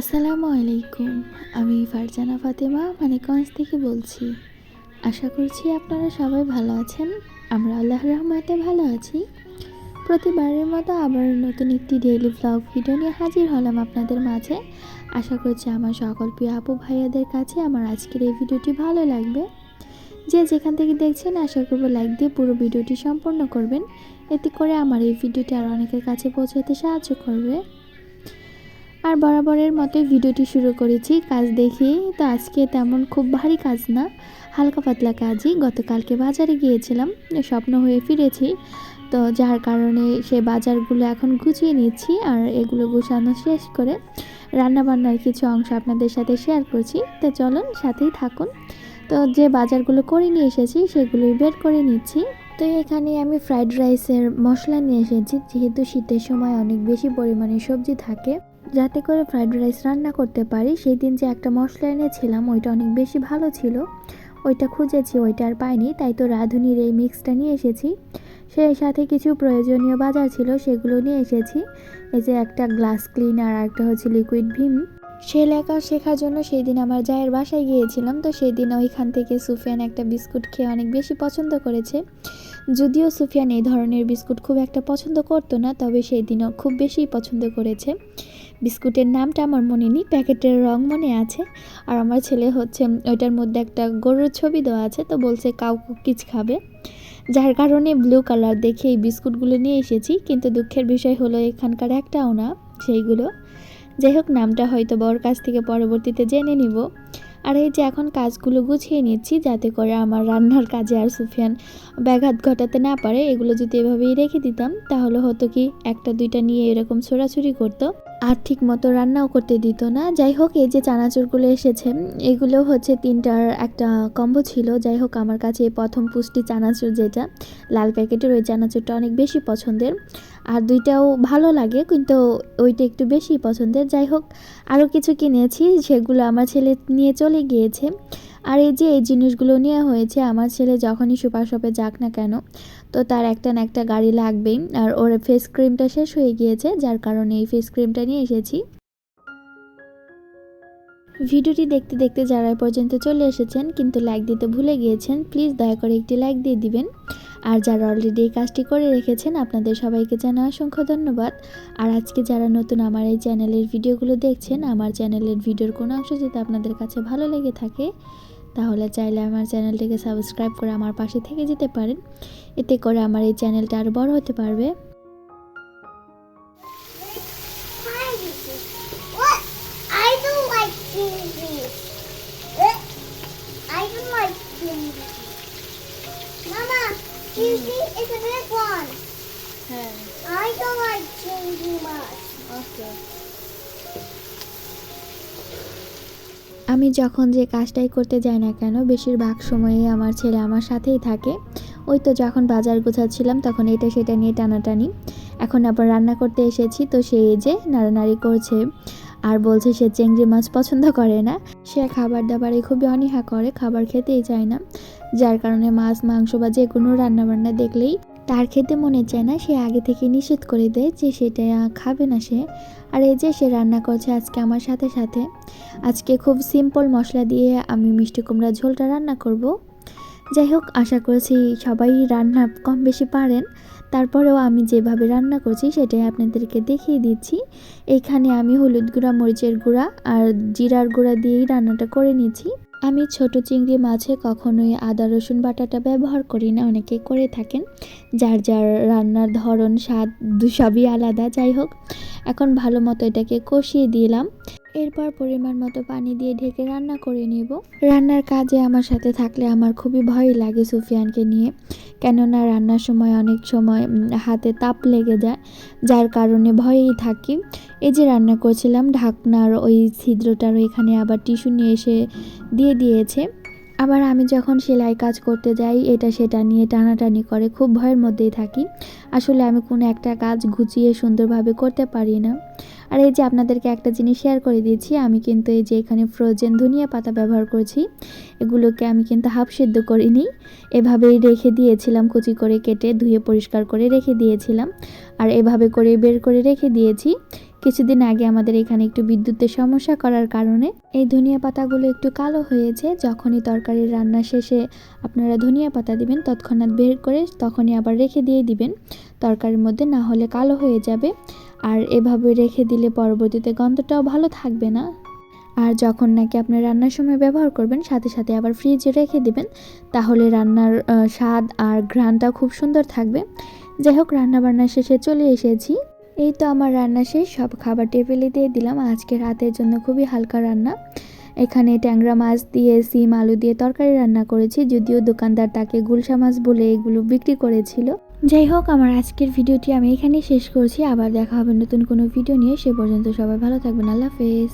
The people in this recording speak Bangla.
আসসালামু আলাইকুম, আমি ফারজানা ফাতেমা মানিকগঞ্জ থেকে বলছি। আশা করছি আপনারা সবাই ভালো আছেন, আমরা আল্লাহ রহমতে ভালো আছি। প্রতিবারের মতো আবার নতুন একটি ডেইলি ব্লগ ভিডিও নিয়ে হাজির হলাম আপনাদের মাঝে। আশা করছি আমার সকল প্রিয় আপু ভাইয়াদের কাছে আমার আজকের এই ভিডিওটি ভালো লাগবে। যে যেখান থেকে দেখছেন, আশা করব লাইক দিয়ে পুরো ভিডিওটি সম্পূর্ণ করবেন। এতে করে আমার এই ভিডিওটি আর অনেকের কাছে পৌঁছাতে সাহায্য করবে। আর বরাবরের মতো ভিডিওটি শুরু করেছি। কাজ দেখি, তো আজকে তেমন খুব ভারী কাজ না। হালকা পাতলা কাজই। গতকালকে বাজারে গিয়েছিলাম স্বপ্ন হয়ে ফিরেছি। তো যার কারণে সে বাজারগুলো এখন গুছিয়ে নিচ্ছি আর এগুলো গুছানো শেষ করে রান্নাবান্নার কিছু অংশ আপনাদের সাথে শেয়ার করছি। তো চলুন, সাথেই থাকুন। তো যে বাজারগুলো করে নিয়ে এসেছি, সেগুলোই বের করে নিচ্ছি। তো এখানে আমি ফ্রাইড রাইসের মশলা নিয়ে এসেছি, যেহেতু শীতের সময় অনেক বেশি পরিমাণে সবজি থাকে। যাতে করে ফ্রাইড রাইস রান্না করতে পারি সেই দিন যে একটা মশলা এনেছিলাম, ওইটা অনেক বেশি ভালো ছিল। ওইটা খুঁজেছি, ওইটা আর পাইনি, তাই তো রাঁধুনির এই মিক্সটা নিয়ে এসেছি। সেই সাথে কিছু প্রয়োজনীয় বাজার ছিল, সেগুলো নিয়ে এসেছি। এই যে একটা গ্লাস ক্লিনার আর একটা হচ্ছে লিকুইড ভিম। সেলাইকাও শেখার জন্য সেই দিন আমার জায়ের বাসায় গিয়েছিলাম, তো সেই দিন ওইখান থেকে সুফিয়ান একটা বিস্কুট খেয়ে অনেক বেশি পছন্দ করেছে। যদিও সুফিয়ান এই ধরনের বিস্কুট খুব একটা পছন্দ করতো না, তবে সেই দিনও খুব বেশি পছন্দ করেছে। বিস্কুটের নামটা আমার মনে নেই, প্যাকেটের রং মনে আছে। আর আমার ছেলে হচ্ছে, ওইটার মধ্যে একটা গরুর ছবি দেওয়া আছে, তো বলছে কাউ কুকিজ খাবে। যার কারণে ব্লু কালার দেখে এই বিস্কুটগুলো নিয়ে এসেছি, কিন্তু দুঃখের বিষয় হলো এখানকার একটাও না, সেইগুলো। যাই হোক, নামটা হয়তো বড় কাছ থেকে পরবর্তীতে জেনে নিব। আর এই যে এখন কাজগুলো গুছিয়ে নিচ্ছি, যাতে করে আমার রান্নার কাজে আর সুফিয়ান ব্যাঘাত ঘটাতে না পারে, এগুলো যদি এভাবেই রেখে দিতাম, তাহলে হতো কি একটা দুইটা নিয়ে এরকম ছোড়াছুরি করতো। আর ঠিক মতো রান্নাও করতে দিত না। যাই হোক, এই যে চানাচুরগুলো এসেছে, এগুলো হচ্ছে তিনটার একটা কম্বো ছিল। যাই হোক, আমার কাছে প্রথম পুষ্টি চানাচুর যেটা, লাল প্যাকেটের ওই চানাচুরটা অনেক বেশি পছন্দের। আর দুইটাও ভালো লাগে, কিন্তু ওইটা একটু বেশি পছন্দের। যাই হোক, আরও কিছু কিনেছি, সেগুলো আমার ছেলে নিয়ে চলে গিয়েছে। আর এই যে এই জিনিসগুলো নেওয়া হয়েছে, আমার ছেলে যখনই সুপার শপে যাক না কেন, তো তার একটা না একটা গাড়ি লাগবেই। আর ওর ফেস ক্রিমটা শেষ হয়ে গিয়েছে, যার কারণে এই ফেস ক্রিমটা নিয়ে এসেছি। ভিডিওটি দেখতে দেখতে যারা পর্যন্ত চলে এসেছেন, কিন্তু লাইক দিতে ভুলে গিয়েছেন প্লিজ দয়া করে একটি লাইক দিয়ে দিবেন। আর যারা অলরেডি এই কাজটি করে রেখেছেন, আপনাদের সবাইকে জানা অসংখ্য ধন্যবাদ। আর আজকে যারা নতুন আমার এই চ্যানেলের ভিডিওগুলো দেখছেন, আমার চ্যানেলের ভিডিওর কোনো অংশ যদি আপনাদের কাছে ভালো লেগে থাকে তাহলে চাইলে আমার চ্যানেলটিকে সাবস্ক্রাইব করে আমার পাশে থেকে যেতে পারেন। এতে করে আমার এই চ্যানেলটা আরও বড় হতে পারবে। What? আমি যখন যে কাজটাই করতে যাই না কেন, বেশিরভাগ সময়ে আমার ছেলে আমার সাথেই থাকে। ওই তো যখন বাজার গোছাচ্ছিলাম, তখন এটা সেটা নিয়ে টানাটানি। এখন আবার রান্না করতে এসেছি, তো সে যে নাড়ানাড়ি করছে। আর বলছে সে চিংড়ি মাছ পছন্দ করে না। সে খাবার দাবারে খুবই অনীহা করে, খাবার খেতেই চায় না। যার কারণে মাছ, মাংস বা যে কোনো রান্নাবান্না দেখলেই তার খেতে মনে চায় না, সে আগে থেকে নিষেধ করে দেয় যে সেটা খাবে না সে। আর এই যে সে রান্না করছে আজকে আমার সাথে সাথে। আজকে খুব সিম্পল মশলা দিয়ে আমি মিষ্টি কুমড়া ঝোলটা রান্না করব। যাই হোক, আশা করছি সবাই রান্না কম বেশি পারেন। তারপরেও আমি যেভাবে রান্না করছি সেটাই আপনাদেরকে দেখিয়ে দিচ্ছি। এইখানে আমি হলুদ গুঁড়া, মরিচের গুঁড়া আর জিরার গুঁড়া দিয়েই রান্নাটা করে নিচ্ছি। আমি ছোট চিংড়ি মাছে কখনোই আদা, রসুন, বাটাটা ব্যবহার করি না। অনেকেই করে থাকেন। যার যার রান্নার ধরন, স্বাদ সবই আলাদা। যাই হোক, এখন ভালো মতো এটাকে কষিয়ে দিলাম। এরপর পরিমাণ মতো পানি দিয়ে ঢেকে রান্না করে নেব। রান্নার কাজে আমার সাথে থাকলে আমার খুবই ভয় লাগে সুফিয়ানকে নিয়ে। কেননা রান্নার সময় অনেক সময় হাতে তাপ লেগে যায়, যার কারণে ভয়েই থাকি। এই যে রান্না করছিলাম, ঢাকনার ওই ছিদ্রটার ওইখানে আবার টিস্যু নিয়ে এসে দিয়ে দিয়েছে। আবার আমি যখন সেলাই কাজ করতে যাই, এটা সেটা নিয়ে টানাটানি করে, খুব ভয়ের মধ্যেই থাকি। আসলে আমি কোনো একটা কাজ গুছিয়ে সুন্দরভাবে করতে পারি না। আর এই যে আপনাদেরকে একটা জিনিস শেয়ার করে দিয়েছি, আমি কিন্তু এই যে এখানে ফ্রোজেন ধনিয়া পাতা ব্যবহার করছি, এগুলোকে আমি কিন্তু হাফ সিদ্ধ করিনি এভাবেই রেখে দিয়েছিলাম, কুচি করে কেটে ধুয়ে পরিষ্কার করে রেখে দিয়েছিলাম। আর এভাবে করে বের করে রেখে দিয়েছি। কিছুদিন আগে আমাদের এখানে একটু বিদ্যুতের সমস্যা করার কারণে এই ধনিয়া পাতাগুলো একটু কালো হয়েছে। যখনই তরকারির রান্না শেষে আপনারা ধনিয়া পাতা দিবেন, তৎক্ষণাৎ বের করে তখনই আবার রেখে দিয়ে দিবেন। তরকারির মধ্যে না হলে কালো হয়ে যাবে। আর এভাবে রেখে দিলে পরবর্তীতে গন্ধটাও ভালো থাকবে না। আর যখন নাকি আপনি রান্নার সময় ব্যবহার করবেন, সাথে সাথে আবার ফ্রিজে রেখে দিবেন, তাহলে রান্নার স্বাদ আর ঘ্রাণটাও খুব সুন্দর থাকবে। যাই হোক রান্না বান্না শেষে চলে এসেছি। এই তো আমার রান্না শেষ, সব খাবার টেবিলে দিয়ে দিলাম। আজকে রাতের জন্য খুবই হালকা রান্না। এখানে ট্যাংরা মাছ দিয়ে, সিম, আলু দিয়ে তরকারি রান্না করেছি, যদিও দোকানদার তাকে গুলশা মাছ বলে এগুলো বিক্রি করেছিল। যাই হোক, আমার আজকের ভিডিওটি আমি এখানেই শেষ করছি। আবার দেখা হবে নতুন কোনো ভিডিও নিয়ে, সে পর্যন্ত সবাই ভালো থাকবেন, আল্লাহ হাফেজ।